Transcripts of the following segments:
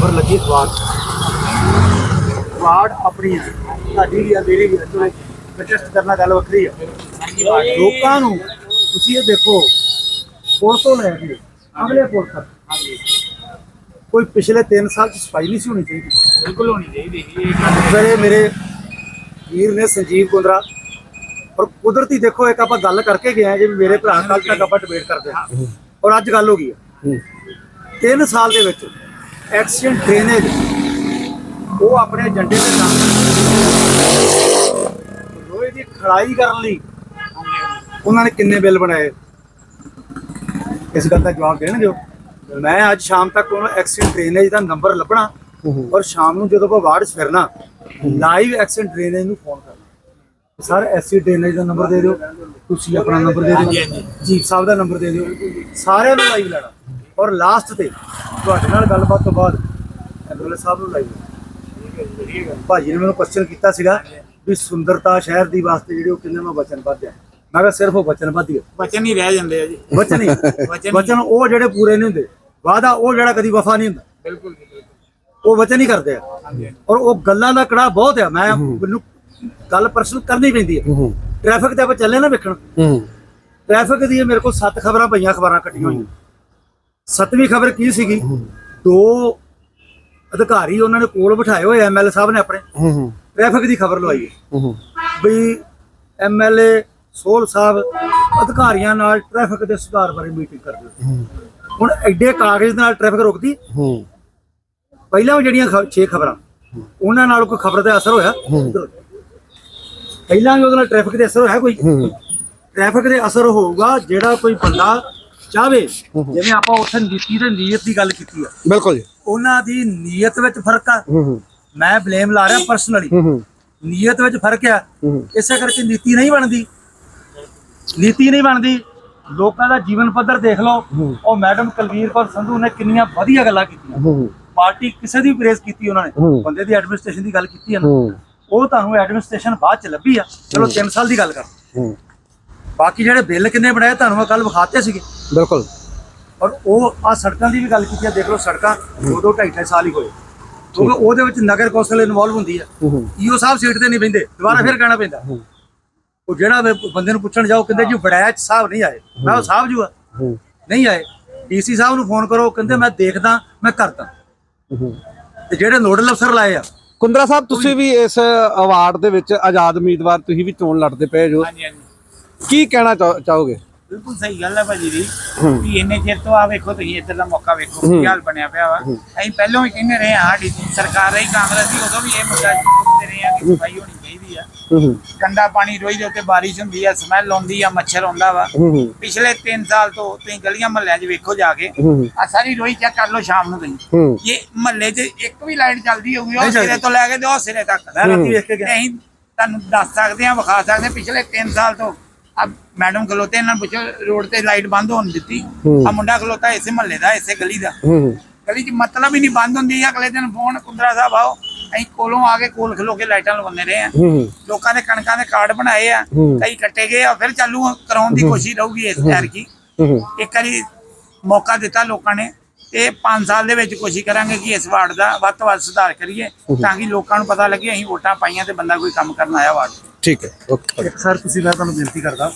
ਖਬਰ ਲੱਗੀ ਅਖਬਾਰ 'ਚ। ਅਖਬਾਰ ਆਪਣੀ ਹੈ। ਸਾਡੀ ਵੀ ਆ ਮੇਰੀ ਵੀ ਚਲੋ ਪ੍ਰੋਟੈਸਟ ਕਰਨਾ ਗੱਲ ਵੱਖਰੀ ਆ। ਲੋਕਾਂ ਨੂੰ ਤੁਸੀਂ ਇਹ ਦੇਖੋ ਪੁਲ ਤੋਂ ਲੈ ਕੇ ਅਗਲੇ ਪੁਲ ਤੱਕ। ਕੋਈ ਪਿਛਲੇ 3 ਸਾਲ ਚ ਸਫ਼ਾਈ ਨਹੀਂ ਸੀ ਹੋਣੀ ਚਾਹੀਦੀ। ਬਿਲਕੁਲ ਹੋਣੀ ਚਾਹੀਦੀ ਜਿਹੜੇ ਮੇਰੇ ਵੀਰ ਨੇ ਸੰਜੀਵ ਕੁੰਦਰਾ ਔਰ ਕੁਦਰਤੀ ਦੇਖੋ ਇੱਕ ਆਪਾਂ ਗੱਲ ਕਰਕੇ ਗਏ ਆ ਜੇ ਮੇਰੇ ਭਰਾ ਕੱਲ ਤੱਕ ਆਪਾਂ ਡਿਬੇਟ ਕਰਦੇ ਹਾਂ। ਔਰ ਅੱਜ ਗੱਲ ਹੋ ਗਈ ਆ ਤਿੰਨ ਸਾਲ ਦੇ ਵਿੱਚ ਐਕਸੀਡੈਂਟ ਡਰੇਨੇਜ ਉਹ ਆਪਣੇ ਏਜੰਡੇ ਦੇ ਨਾਲ ਰੋਏ ਦੀ ਖੜਾਈ ਕਰਨ ਲਈ ਉਹਨਾਂ ਨੇ ਕਿੰਨੇ ਬਿੱਲ ਬਣਾਏ? ਇਸ ਗੱਲ ਦਾ ਜਵਾਬ ਦੇਣਗੇ ਉਹ। ਮੈਂ ਅੱਜ ਸ਼ਾਮ ਤੱਕ ਉਹਨਾਂ ਐਕਸੀਡੈਂਟ ਡਰੇਨੇਜ ਦਾ ਨੰਬਰ ਲੱਭਣਾ ਔਰ ਸ਼ਾਮ ਨੂੰ ਜਦੋਂ ਆਪਾਂ ਵਾਰਡ ਫਿਰਨਾ ਲਾਈਵ ਐਕਸੀਡੈਂਟ ਡਰੇਨੇਜ ਨੂੰ ਫੋਨ ਕਰਨਾ। ਸਰ ਐਸੀ ਡਰੇਨੇਜ ਦਾ ਨੰਬਰ ਦੇ ਦਿਓ ਤੁਸੀਂ ਆਪਣਾ ਨੰਬਰ ਦੇ ਦਿਓ। ਜੀਪ ਸਾਹਿਬ ਦਾ ਨੰਬਰ ਦੇ ਦਿਓ। ਸਾਰਿਆਂ ਨੂੰ ਲਾਈਵ ਲੈਣਾ। ਔਰ ਲਾਸਟ ਤੇ ਤੁਹਾਡੇ ਨਾਲ ਗੱਲਬਾਤ ਤੋਂ ਬਾਅਦ ਐਮਐਲਏ ਸਾਹਿਬ ਨੂੰ ਲਾਈਵ ਭਾਜੀ ਨੇ ਮੈਨੂੰ ਕੁਐਸਚਨ ਕੀਤਾ ਸੀਗਾ ਵੀ ਸੁੰਦਰਤਾ ਸ਼ਹਿਰ ਦੀ ਵਾਸਤੇ ਜਿਹੜੇ ਉਹ ਕਿੰਨੇ ਮੈਂ ਵਚਨਬੱਧ ਆ ਮੈਂ ਕਿਹਾ ਸਿਰਫ ਉਹ ਵਚਨਬੱਧ ਹੀ ਆ ਬਚਨ ਹੀ ਰਹਿ ਜਾਂਦੇ ਆ ਜੀ। ਵਚਨ ਹੀ ਵਚਨ ਵਚਨ ਉਹ ਜਿਹੜੇ ਪੂਰੇ ਨਹੀਂ ਹੁੰਦੇ ਵਾਦਾ ਉਹ ਜਿਹੜਾ ਕਦੀ ਵਫਾ ਨਹੀਂ ਹੁੰਦਾ। ਬਿਲਕੁਲ ਉਹ ਵਚਨ ਹੀ ਕਰਦੇ ਆ। ਔਰ ਉਹ ਗੱਲਾਂ ਦਾ ਕੜਾ ਬਹੁਤ ਆ। ਮੈਂ ਮੈਨੂੰ ਗੱਲ ਪਰਸਨਲ ਕਰਨੀ ਪੈਂਦੀ ਹੈ ਟ੍ਰੈਫਿਕ ਤੇ ਆਪਾਂ ਚੱਲੇ ਨਾ ਵੇਖਣ। ਟ੍ਰੈਫਿਕ ਦੀ ਮੇਰੇ ਕੋਲ ਸੱਤ ਖਬਰਾਂ ਪਈਆਂ ਅਖਬਾਰਾਂ ਕੱਟੀਆਂ ਹੋਈਆਂ। ਸੱਤਵੀਂ ਖਬਰ ਕੀ ਸੀਗੀ? ਦੋ ਅਧਿਕਾਰੀ ਉਹਨਾਂ ਨੇ ਕੋਲ ਬਿਠਾਏ ਹੋਏ ਐਮਐਲਏ ਸਾਹਿਬ ਨੇ ਆਪਣੇ। ਟ੍ਰੈਫਿਕ ਦੀ ਖਬਰ ਲਵਾਈ ਹੈ। ਵੀ ਐਮਐਲਏ ਸੋਲ ਸਾਹਿਬ ਅਧਿਕਾਰੀਆਂ ਨਾਲ ਟ੍ਰੈਫਿਕ ਦੇ ਸੁਧਾਰ ਬਾਰੇ ਮੀਟਿੰਗ ਕਰਦੇ ਹੁਣ ਐਡੇ ਕਾਗਜ਼ ਨਾਲ ਟ੍ਰੈਫਿਕ ਰੁਕਦੀ? ਪਹਿਲਾਂ ਉਹ ਜਿਹੜੀਆਂ 6 ਖਬਰਾਂ ਉਹਨਾਂ ਨਾਲ ਕੋਈ ਖਬਰ ਤੇ ਅਸਰ ਹੋਇਆ? ਪਹਿਲਾਂ ਵੀ ਉਹਦੇ ਨਾਲ ਟ੍ਰੈਫਿਕ ਤੇ ਅਸਰ ਹੋਇਆ ਕੋਈ? ਟ੍ਰੈਫਿਕ ਦੇ ਅਸਰ ਹੋਊਗਾ ਜਿਹੜਾ ਕੋਈ ਬੰਦਾ ਚਾਹਵੇ ਜਿਵੇਂ ਆਪਾਂ ਉੱਥੇ ਨੀਤੀ ਤੇ ਨੀਅਤ ਦੀ ਗੱਲ ਕੀਤੀ ਆ। ਬਿਲਕੁਲ ਜੀ। ਉਹਨਾਂ ਦੀ ਨੀਅਤ ਵਿੱਚ ਫ਼ਰਕ ਆ। ਮੈਂ ਬਲੇਮ ਲਾ ਰਿਹਾ ਪਰਸਨਲੀ ਨੀਅਤ ਵਿੱਚ ਫ਼ਰਕ ਆ। ਇਸੇ ਕਰਕੇ ਨੀਤੀ ਨਹੀਂ ਬਣਦੀ। ਨੀਤੀ ਨਹੀਂ ਬਣਦੀ। ਲੋਕਾਂ ਦਾ ਜੀਵਨ ਪੱਧਰ ਦੇਖ ਲਓ। ਉਹ ਮੈਡਮ ਕੁਲਵੀਰ ਕੌਰ ਸੰਧੂ ਨੇ ਕਿੰਨੀਆਂ ਵਧੀਆ ਗੱਲਾਂ ਕੀਤੀਆਂ। ਪਾਰਟੀ ਕਿਸੇ ਦੀ ਪ੍ਰੇਸ ਕੀਤੀ ਉਹਨਾਂ ਨੇ। ਬੰਦੇ ਦੀ ਐਡਮਿਨਿਸਟ੍ਰੇਸ਼ਨ ਦੀ ਗੱਲ ਕੀਤੀ ਹੈ ਨਾ। ਉਹ ਤੁਹਾਨੂੰ ਐਡਮਿਨਿਸਟ੍ਰੇਸ਼ਨ ਬਾਅਦ ਚ ਲੱਭੀ ਆ। ਚਲੋ 3 ਸਾਲ ਦੀ ਗੱਲ ਕਰ। ਬਾਕੀ ਜਿਹੜੇ ਬਿੱਲ ਕਿੰਨੇ ਬਣਾਏ ਤੁਹਾਨੂੰ ਮੈਂ ਕੱਲ ਵਿਖਾਤੇ ਸੀਗੇ। ਬਿਲਕੁਲ। ਔਰ ਉਹ ਆ ਸੜਕਾਂ ਦੀ ਵੀ ਗੱਲ ਕੀਤੀ ਆ ਦੇਖ ਲਓ ਸੜਕਾਂ ਦੋ ਦੋ ਢਾਈ ਢਾਈ ਸਾਲ ਹੀ ਹੋਏ। ਕਿਉਂਕਿ ਉਹਦੇ ਵਿੱਚ ਨਗਰ ਕੌਂਸਲ ਇਨਵੋਲਵ ਹੁੰਦੀ ਆ। ਈਓ ਸਾਹਿਬ ਸੀਟ ਤੇ ਨਹੀਂ ਬੈਂਦੇ ਦੁਬਾਰਾ ਫਿਰ ਕਹਿਣਾ ਪੈਂਦਾ। ਉਹ ਜਿਹੜਾ ਬੰਦੇ ਨੂੰ ਪੁੱਛਣ ਜਾਓ ਕਹਿੰਦੇ ਜੀ ਬੜੈਚ ਸਾਹਿਬ ਨਹੀਂ ਆਏ। ਮੈਂ ਉਹ ਸਾਹਿਬ ਜੂ ਆ। ਨਹੀਂ ਆਏ। ਡੀਸੀ ਸਾਹਿਬ ਨੂੰ ਫੋਨ ਕਰੋ ਕਹਿੰਦੇ ਮੈਂ ਦੇਖਦਾ ਮੈਂ ਕਰਦਾ। ਤੇ ਜਿਹੜੇ ਨੋਡਲ ਅਫਸਰ ਲਾਏ ਆ। ਕੁੰਦਰਾ ਸਾਹਿਬ ਤੁਸੀਂ ਵੀ ਇਸ ਅਵਾਰਡ ਦੇ ਵਿੱਚ ਆਜ਼ਾਦ ਉਮੀਦਵਾਰ ਤੁਸੀਂ ਵੀ ਚੋਣ ਲੜਦੇ ਪਏ ਜੋ ਹਾਂਜੀ ਹਾਂਜੀ। ਕੀ ਕਹਿਣਾ ਚਾਹੋ- ਚਾਹੋਗੇ? ਬਿਲਕੁਲ ਸਹੀ ਗੱਲ ਹੈ ਭਾਜੀ ਦੀ। ਵੀ ਇੰਨੇ ਚਿਰ ਤੋਂ ਆ ਵੇਖੋ ਤੁਸੀਂ ਇੱਧਰ ਦਾ ਮੌਕਾ ਵੇਖੋ ਕੀ ਹਾਲ ਬਣਿਆ ਪਿਆ ਵਾ। ਅਸੀਂ ਪਹਿਲਾਂ ਵੀ ਕਹਿੰਦੇ ਰਹੇ ਹਾਂ ਸਾਡੀ ਸਰਕਾਰ ਰਹੀ ਕਾਂਗਰਸ ਦੀ ਉਦੋਂ ਵੀ ਇਹ ਮੁੱਦਾ ਚੁੱਕਦੇ ਰਹੇ ਹਾਂ ਕਿ ਸਫ਼ਾਈ ਹੋਣੀ ਚਾਹੀਦੀ ਆ। ਗੰਦਾ ਪਾਣੀ ਰੋਈ ਦੇ ਉੱਤੇ ਬਾਰਿਸ਼ ਹੁੰਦੀ ਆ ਸਮੈਲ ਆਉਂਦੀ ਆ ਮੱਛਰ ਆਉਂਦਾ ਵਾ। ਪਿਛਲੇ 3 ਸਾਲ ਤੋਂ ਤੁਸੀਂ ਗਲੀਆਂ ਮਹੱਲਿਆਂ 'ਚ ਵੇਖੋ ਜਾ ਕੇ ਆ ਸਾਰੀ ਰੋਈ ਚੈੱਕ ਕਰ ਲਓ ਸ਼ਾਮ ਨੂੰ ਤੁਸੀਂ। ਇਹ ਮਹੱਲੇ 'ਚ ਇੱਕ ਵੀ ਲਾਈਟ ਚੱਲਦੀ ਹੋਊਗੀ ਉਹ ਨਹੀਂ। ਸਿਰੇ ਤੋਂ ਲੈ ਕੇ ਤੇ ਉਹ ਸਿਰੇ ਤੱਕ। ਮੈਂ ਰਾਤੀ ਵੇਖ ਕੇ ਗਿਆ। ਤੇ ਅਸੀਂ ਤੁਹਾਨੂੰ ਦੱਸ ਸਕਦੇ ਹਾਂ ਵਿਖਾ ਸਕਦੇ ਹਾਂ ਪਿਛਲੇ 3 ਸਾਲ ਤੋਂ ਆ ਮੈਡਮ ਖਲੋਤੇ ਇਹਨਾਂ ਨੂੰ ਪੁੱਛੋ ਰੋਡ ਤੇ ਲਾਈਟ ਬੰਦ ਹੋਣ ਦਿੱਤੀ। ਆ ਮੁੰਡਾ ਖਲੋਤਾ ਇਸੇ ਮਹੱਲੇ ਦਾ ਇਸੇ ਗਲੀ ਦਾ। ਗਲੀ 'ਚ ਮਤਲਬ ਹੀ ਨਹੀਂ ਬੰਦ ਹੁੰਦੀ ਅਗਲੇ ਦਿਨ ਫੋਨ ਕੁੰਦਰਾ ਸਾਹਿਬ ਆਓ ਅਸੀਂ ਕੋਲੋਂ ਆ ਕੇ ਕੋਲ ਖਲੋ ਕੇ ਲਾਈਟਾਂ ਲਗਾਉਂਦੇ ਰਹੇ ਆ ਲੋਕਾਂ ਦੇ ਕਣਕਾਂ ਦੇ ਕਾਰਡ ਬਣਾਏ ਆ ਕਈ ਕੱਟੇ ਗਏ ਆ ਫਿਰ ਚਾਲੂ ਕਰਾਉਣ ਦੀ ਕੋਸ਼ਿਸ਼ ਰਹੂਗੀ ਇਸ ਸ਼ਹਿਰ ਕੀ ਇੱਕ ਵਾਰੀ ਮੌਕਾ ਦਿੱਤਾ ਲੋਕਾਂ ਨੇ ਇਹ 5 ਸਾਲ ਦੇ ਵਿੱਚ ਕੋਸ਼ਿਸ਼ ਕਰਾਂਗੇ ਕਿ ਇਸ ਵਾਰਡ ਦਾ ਵੱਧ ਤੋਂ ਵੱਧ ਸੁਧਾਰ ਕਰੀਏ ਤਾਂ ਕਿ ਲੋਕਾਂ ਨੂੰ ਪਤਾ ਲੱਗੇ ਅਸੀਂ ਵੋਟਾਂ ਪਾਈਆਂ ਤੇ ਬੰਦਾ ਕੋਈ ਕੰਮ ਕਰਨ ਆਇਆ ਵਾਰਡ। ਠੀਕ ਹੈ ਓਕੇ ਸਰ ਤੁਸੀਂ ਮੈਂ ਤੁਹਾਨੂੰ ਬੇਨਤੀ ਕਰਦਾ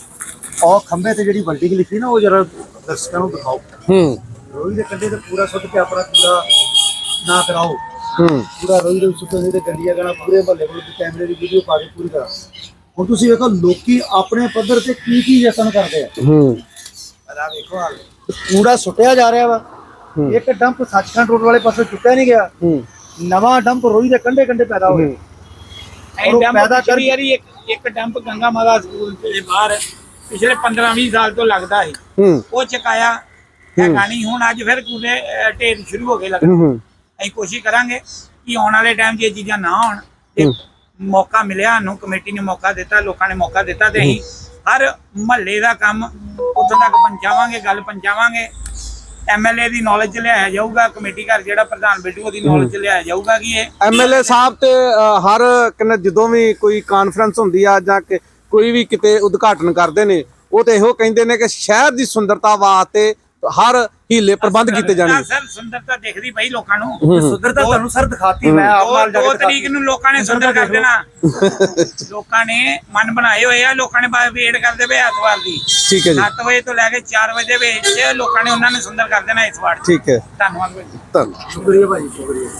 ਉਹ ਖੰਭੇ ਤੇ ਜਿਹੜੀ ਵਰਡਿੰਗ ਲਿਖੀ ਨਾ ਉਹ ਜਰਾ ਦਰਸ਼ਕਾਂ ਨੂੰ ਦਿਖਾਓ। ਹੂੰ। ਰੋਈ ਦੇ ਕੰਢੇ ਤੇ ਪੂਰਾ ਸੁੱਟ ਕੇ ਆਪਣਾ ਪੂਰਾ ਨਾ ਕਰਾਓ। ਹੂੰ। ਪੂਰਾ ਰੋਈ ਦੇ ਸੁੱਟੇ ਤੇ ਗੰਡੀਆਂ ਗਾਣਾ ਪੂਰੇ ਮਹੱਲੇ ਕੋਲ ਕੈਮਰੇ ਦੀ ਵੀਡੀਓ ਪਾ ਕੇ ਪੂਰੀ ਕਰਾ ਹੁਣ ਤੁਸੀਂ ਵੇਖੋ ਲੋਕੀ ਆਪਣੇ ਪੱਧਰ ਤੇ ਕੀ ਕੀ ਯਤਨ ਕਰਦੇ ਆ। ਹੂੰ। ਆ ਵੇਖੋ ਹਾਲ ਕੂੜਾ ਸੁੱਟਿਆ ਜਾ ਰਿਹਾ ਵਾ। ਇੱਕ ਡੰਪ ਸੱਚਖੰਡ ਰੋਡ ਵਾਲੇ ਪਾਸੇ ਚੁੱਕਿਆ ਨਹੀਂ ਗਿਆ। ਹੂੰ। ਨਵਾਂ ਡੰਪ ਰੋਈ ਦੇ ਕੰਢੇ ਕੰਢੇ ਪੈਦਾ ਹੋਇਆ ਉਹ ਡੰਪ ਪੈਦਾ ਪਿਛਲੀ ਵਾਰੀ ਇੱਕ ਇੱਕ ਡੰਪ ਗੰਗਾ ਮਾਤਾ ਸਕੂਲ ਦੇ ਬਾਹਰ ਪਿਛਲੇ 15 20 ਸਾਲ ਤੋਂ ਲੱਗਦਾ ਸੀ। ਹੂੰ। ਉਹ ਚਕਾਇਆ ਹੈਗਾ ਨਹੀਂ ਹੁਣ ਅੱਜ ਫਿਰ ਕੂੜੇ ਢੇਰ ਸ਼ੁਰੂ ਹੋ ਗਏ ਲੱਗਣ ਹੂੰ ਅਸੀਂ ਕੋਸ਼ਿਸ਼ ਕਰਾਂਗੇ ਕਿ ਆਉਣ ਵਾਲੇ ਟਾਈਮ 'ਚ ਇਹ ਚੀਜ਼ਾਂ ਨਾ ਹੋਣ ਤੇ ਮੌਕਾ ਮਿਲਿਆ ਨੂੰ ਕਮੇਟੀ ਨੇ ਮੌਕਾ ਦਿੱਤਾ ਲੋਕਾਂ ਨੇ ਮੌਕਾ ਦਿੱਤਾ ਤੇ ਅਸੀਂ ਹਰ ਮਹੱਲੇ ਦਾ ਕੰਮ ਉੱਥੋਂ ਤੱਕ ਪਹੁੰਚਾਵਾਂਗੇ ਗੱਲ ਪਹੁੰਚਾਵਾਂਗੇ। ਐਮਐਲਏ ਦੀ ਨੌਲੇਜ ਲਿਆਇਆ ਜਾਊਗਾ ਕਮੇਟੀ ਘਰ ਜਿਹੜਾ ਪ੍ਰਧਾਨ ਬੈਠੂ ਉਹਦੀ ਨੌਲੇਜ ਲਿਆਇਆ ਜਾਊਗਾ ਕਿ ਇਹ ਐਮਐਲਏ ਸਾਹਿਬ ਤੇ ਅ, ਹਰ ਕਿਨੇ ਜਦੋਂ ਵੀ ਕੋਈ ਕਾਨਫਰੰਸ ਹੁੰਦੀ ਆ ਜਾਂ ਕਿ ਕੋਈ ਵੀ ਕਿਤੇ ਉਦਘਾਟਨ ਕਰਦੇ ਨੇ ਉਹ ਤੇ ਇਹੋ ਕਹਿੰਦੇ ਨੇ ਕਿ ਸ਼ਹਿਰ ਦੀ ਸੁੰਦਰਤਾ ਵਾਸਤੇ ਹਰ ਹੀਲੇ ਪ੍ਰਬੰਧ ਕੀਤੇ ਜਾਣਗੇ। ਸਰ ਸੁੰਦਰਤਾ ਦਿਖਦੀ ਪਈ ਲੋਕਾਂ ਨੂੰ। ਸੁੰਦਰਤਾ ਤੁਹਾਨੂੰ ਸਰ ਦਿਖਾਤੀ ਮੈਂ ਆਪ ਦੋ ਨਾਲ ਜਾ ਕੇ। ਤਰੀਕ ਨੂੰ ਲੋਕਾਂ ਨੇ ਸੁੰਦਰ ਕਰ ਦੇਣਾ। ਲੋਕਾਂ ਨੇ ਮਨ ਬਣਾਏ ਹੋਏ ਆ ਲੋਕਾਂ ਨੇ ਬਸ ਵੇਟ ਕਰਦੇ ਪਏ ਐਤਵਾਰ ਦੀ। ਠੀਕ ਹੈ ਜੀ। 7 ਵਜੇ ਤੋਂ ਲੈ ਕੇ 4 ਵਜੇ ਦੇ ਵਿੱਚ ਲੋਕਾਂ ਨੇ ਉਹਨਾਂ ਨੇ ਸੁੰਦਰ ਕਰ ਦੇਣਾ ਇਸ ਵਾਰ। 'ਚ। ਠੀਕ ਹੈ। ਧੰਨਵਾਦ। ਭਾਈ ਧੰਨਵਾਦ। ਸ਼ੁਕਰੀਆ ਭਾਈ ਸ਼ੁਕਰੀਆ।